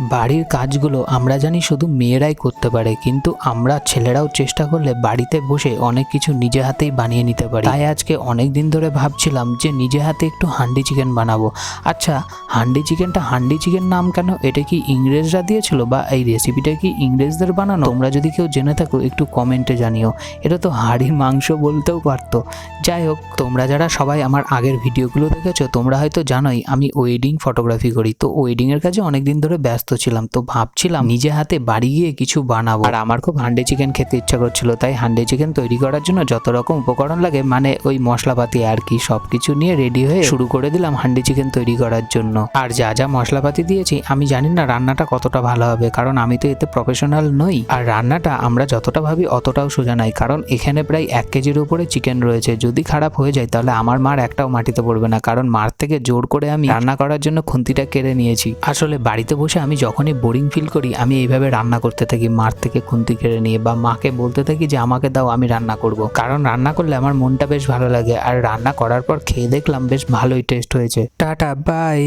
বাড়ির কাজগুলো আমরা জানি শুধু মেয়েরাই করতে পারে, কিন্তু আমরা ছেলেরাও চেষ্টা করলে বাড়িতে বসে অনেক কিছু নিজে হাতেই বানিয়ে নিতে পারি। তাই আজকে অনেক দিন ধরে ভাবছিলাম যে নিজে হাতে একটু হান্ডি চিকেন বানাবো। আচ্ছা হান্ডি চিকেনটা হান্ডি চিকেন নাম কেন? এটা কি ইংরেজরা দিয়েছিল বা এই রেসিপিটা কি ইংরেজদের বানানো? তোমরা যদি কেউ জেনে থাকো, একটু কমেন্টে জানিও। এটা তো হাড়ির মাংস বলতেও পারতো। যাই হোক, তোমরা যারা সবাই আমার আগের ভিডিওগুলো দেখেছ, তোমরা হয়তো জানোই আমি ওয়েডিং ফটোগ্রাফি করি। তো ওয়েডিংয়ের কাজে অনেক দিন ধরে ব্যস্ত ছিলাম, তো ভাবছিলাম নিজে হাতে বাড়ি গিয়ে কিছু বানাবো। আর আমার খুব হান্ডি চিকেন খেতে ইচ্ছা করছিল, তাই হান্ডি চিকেন তৈরি করার জন্য যত রকম উপকরণ লাগে মানে ওই মশলাপাতি আর কি সব কিছু নিয়ে রেডি হয়ে শুরু করে দিলাম হান্ডি চিকেন তৈরি করার জন্য। আর যা যা মশলাপাতি দিয়েছি, আমি জানি না রান্নাটা কতটা ভালো হবে, কারণ আমি তো এতে প্রফেশনাল নই। আর রান্নাটা আমরা যতটা ভাবি অতটাও সোজা নাই কারণ এখানে প্রায় এক কেজির উপরে চিকেন রয়েছে। যদি খারাপ হয়ে যায়, তাহলে আমার মার একটাও মাটিতে পড়বে না, কারণ মার থেকে জোর করে আমি রান্না করার জন্য খুন্তিটা কেড়ে নিয়েছি। আসলে বাড়িতে বসে যখনই বোরিং ফিল করি, আমি এইভাবে রান্না করতে থাকি, মার থেকে খুন্তি কেড়ে নিয়ে বা মাকে বলতে থাকি যে, আমাকে দাও, আমি রান্না করব। কারণ রান্না করলে আমার মনটা বেশ ভালো লাগে, আর রান্না করার পর খেয়ে দেখলাম বেশ ভালোই টেস্ট হয়েছে। Tata bye